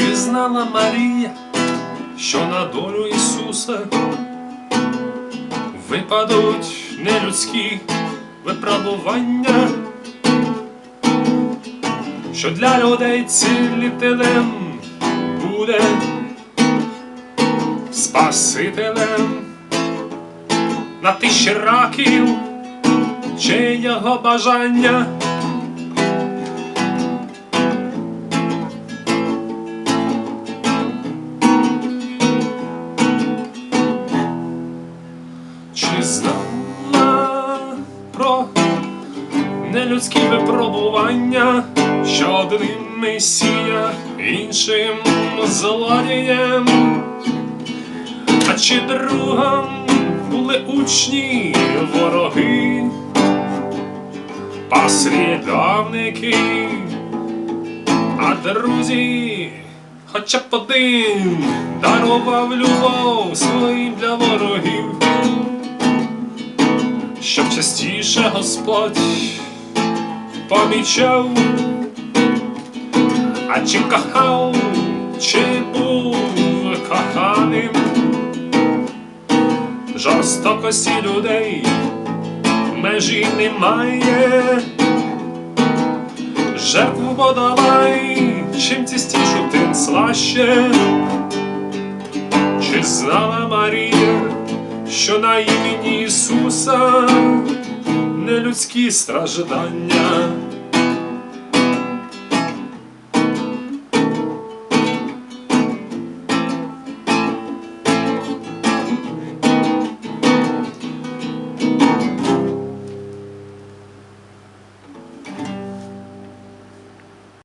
знала Марія, що на долю Ісуса випадуть нелюдські випробування, що для людей цілителем буде Спасителем на тисячі раків, чи його бажання. Знала про нелюдські випробування, що одним месія, іншим злодієм, а чи другом були учні вороги, послідовники, а друзі, хоча б один дарував любов своїм для ворогів щоб частіше Господь помічав, а чи кохав, чи був коханим, жорстокості людей межі немає, жертву подавай, чим цістішу, тим слаще, чи знала Марія, що на імені Ісуса нелюдські страждання